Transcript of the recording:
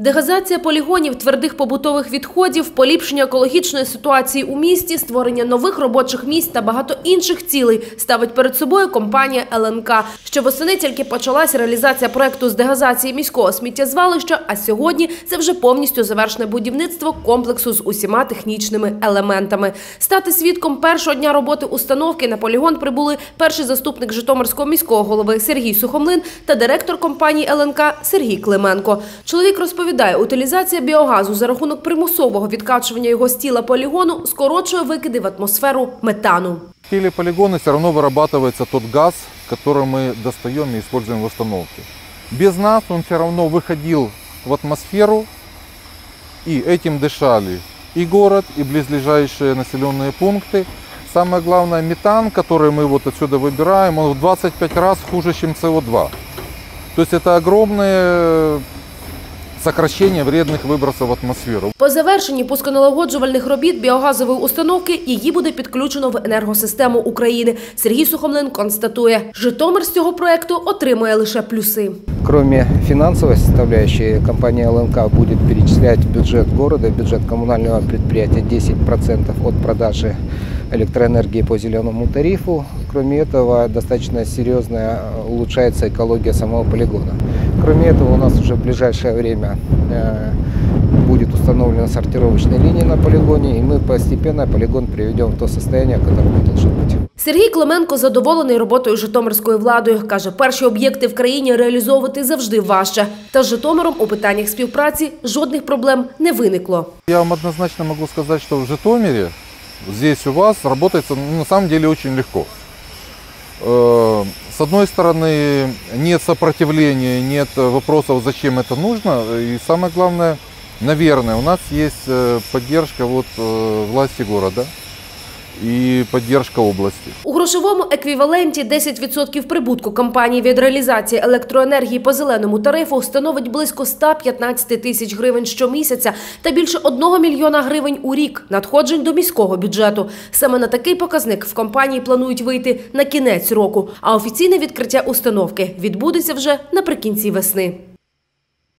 Дегазація полігонів твердих побутових відходів, поліпшення екологічної ситуації у місті, створення нових робочих місць та багато інших цілей ставить перед собою компанія ЛНК. Що восени тільки почалась реалізація проекту з дегазації міського сміттєзвалища, а сьогодні це вже повністю завершене будівництво комплексу з усіма технічними елементами. Стати свідком першого дня роботи установки на полігон прибули перший заступник Житомирського міського голови Сергій Сухомлин та директор компанії ЛНК Сергій Клименко. Чоловік розповідає, утилізація біогазу за рахунок примусового відкачування його з тіла полігону скорочує викиди в атмосферу метану. В теле полигона все равно вырабатывается тот газ, который мы достаем и используем в установке. Без нас он все равно выходил в атмосферу, и этим дышали и город, и близлежащие населенные пункты. Самое главное, метан, который мы вот отсюда выбираем, он в 25 раз хуже, чем СО2. То есть это огромное сокращение вредных выбросов в атмосферу. По завершенні пусконалагоджувальних робіт біогазової установки її буде підключено в енергосистему України. Сергій Сухомлин констатує, Житомир з цього проекту отримує лише плюси. Кроме финансовой составляющей, компания ЛНК будет перечислять в бюджет города, в бюджет коммунального предприятия 10% от продажи электроэнергии по зеленому тарифу. Кроме этого, достаточно серьезно э, улучшается экология самого полигона. Кроме этого, у нас уже в ближайшее время э, будет установлена сортировочная линия на полигоне, и мы постепенно полигон приведем в то состояние, которое он должен быть. Сергій Клименко задоволений роботою житомирською владою. Каже, перші об'єкти в країні реалізовувати завжди важче. Та з Житомиром у питаннях співпраці жодних проблем не виникло. Я вам однозначно могу сказать, что в Житомире, здесь у вас, работается ну, на самом деле очень легко. Э, С одной стороны, нет сопротивления, нет вопросов, зачем это нужно. И самое главное, наверное, у нас есть э, поддержка вот э, власти города и поддержка области. У грошовому еквіваленті 10% прибутку компанії від реалізації електроенергії по зеленому тарифу становить близько 115 тисяч гривень щомісяця та більше 1 мільйона гривень у рік надходжень до міського бюджету. Саме на такий показник в компанії планують вийти на кінець року, а офіційне відкриття установки відбудеться вже наприкінці весни.